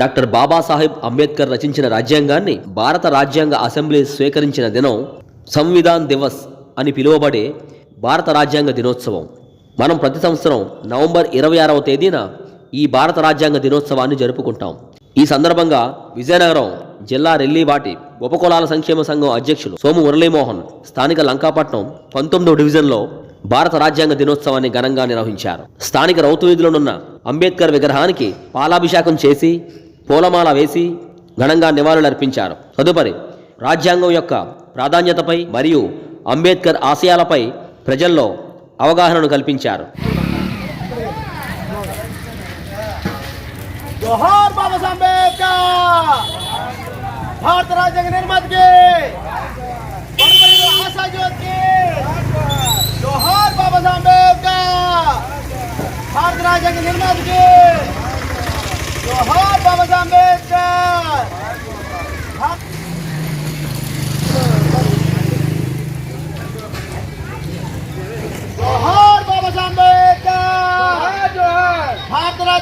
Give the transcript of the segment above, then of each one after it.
Doctor Babasaheb Ambedkar రచించిన రాజ్యాంగాన్ని భారత రాజ్యాంగ అసెంబ్లీ స్వీకరించిన దినం సంవిధాన్ దివస్ అని పిలువబడే భారత రాజ్యాంగ దినోత్సవం. మనం ప్రతి సంవత్సరం నవంబర్ ఇరవై ఆరవ తేదీన ఈ భారత రాజ్యాంగ దినోత్సవాన్ని జరుపుకుంటాం. ఈ సందర్భంగా విజయనగరం జిల్లా రెల్లీబాటి ఉపకులాల సంక్షేమ సంఘం అధ్యక్షులు సోము మురళీమోహన్ స్థానిక లంకాపట్నం పంతొమ్మిదవ డివిజన్లో భారత రాజ్యాంగ దినోత్సవాన్ని ఘనంగా నిర్వహించారు. స్థానిక రౌతు వీధులనున్న అంబేద్కర్ విగ్రహానికి పాలాభిషేకం చేసి పూలమాల వేసి ఘనంగా నివాళులర్పించారు. తదుపరి రాజ్యాంగం యొక్క ప్రాధాన్యతపై మరియు అంబేద్కర్ ఆశయాలపై ప్రజల్లో అవగాహనను కల్పించారు. భారత రాజ్యాంగ నిర్మాతకి! ఆశాజ్యోతికి भारत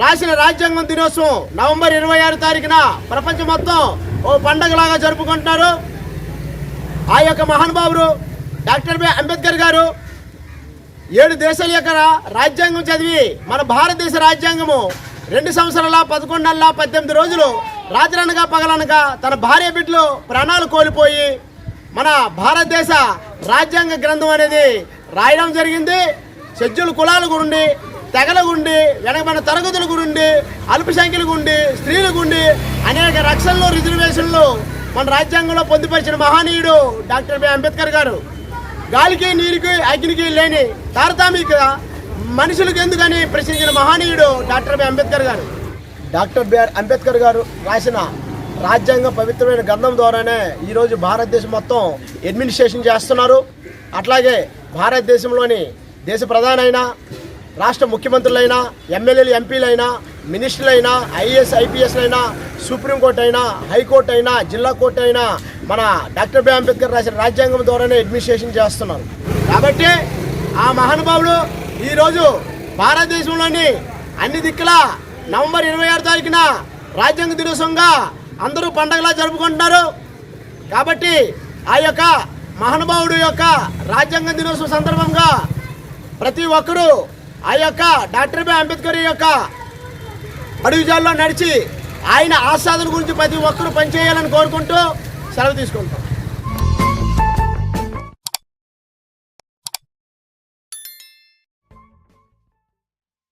రాసిన రాజ్యాంగం దినోత్సవం నవంబర్ ఇరవై ఆరు తారీఖున ప్రపంచం మొత్తం ఓ పండగలాగా జరుపుకుంటున్నారు. ఆ యొక్క మహానుభావుడు డాక్టర్ బి అంబేద్కర్ గారు ఏడు దేశాల యొక్క రాజ్యాంగం చదివి మన భారతదేశ రాజ్యాంగము రెండు సంవత్సరాల పదకొండు నెలల పద్దెనిమిది రోజులు రాత్రనగా పగలనగా తన భార్య బిడ్డలు ప్రాణాలు కోల్పోయి మన భారతదేశ రాజ్యాంగ గ్రంథం అనేది రాయడం జరిగింది. షెడ్యూల్ కులాల గుండి తెగల గుండి వెనకబడిన తరగతుల గుండి అల్పసంఖ్యల గుండి స్త్రీల గుండి అనేక రక్షణలు రిజర్వేషన్లు మన రాజ్యాంగంలో పొందుపరిచిన మహనీయుడు డాక్టర్ బి. అంబేద్కర్ గారు. గాలికి నీరుకి అగ్నికి లేని తారతామిక మనుషులకు ఎందుకని ప్రశ్నించిన మహనీయుడు డాక్టర్ బి. అంబేద్కర్ గారు? డాక్టర్ బిఆర్ అంబేద్కర్ గారు రాసిన రాజ్యాంగ పవిత్రమైన గ్రంథం ద్వారానే ఈరోజు భారతదేశం మొత్తం అడ్మినిస్ట్రేషన్ చేస్తున్నారు. అట్లాగే భారతదేశంలోని దేశ ప్రధానైన రాష్ట్ర ముఖ్యమంత్రులైనా ఎమ్మెల్యేలు ఎంపీలైనా మినిస్టర్లైనా ఐఏఎస్ ఐపీఎస్లైనా సుప్రీంకోర్టు అయినా హైకోర్టు అయినా జిల్లా కోర్టు అయినా మన డాక్టర్ బి. అంబేద్కర్ రాసిన రాజ్యాంగం ద్వారానే అడ్మినిస్ట్రేషన్ చేస్తున్నారు. కాబట్టి ఆ మహానుభావుడు ఈరోజు భారతదేశంలోని అన్ని దిక్కుల నవంబర్ ఇరవై ఆరు తారీఖున రాజ్యాంగ దినోత్సవంగా అందరూ పండగలా జరుపుకుంటున్నారు. కాబట్టి ఆ యొక్క మహానుభావుడు యొక్క రాజ్యాంగ దినోత్సవం సందర్భంగా ప్రతి ఒక్కరూ ఆ యొక్క డాక్టర్ బి. అంబేద్కర్ యొక్క అడుగుజాల్లో నడిచి ఆయన ఆస్వాదన గురించి ప్రతి ఒక్కరూ పనిచేయాలని కోరుకుంటూ సెలవు తీసుకుంటాం.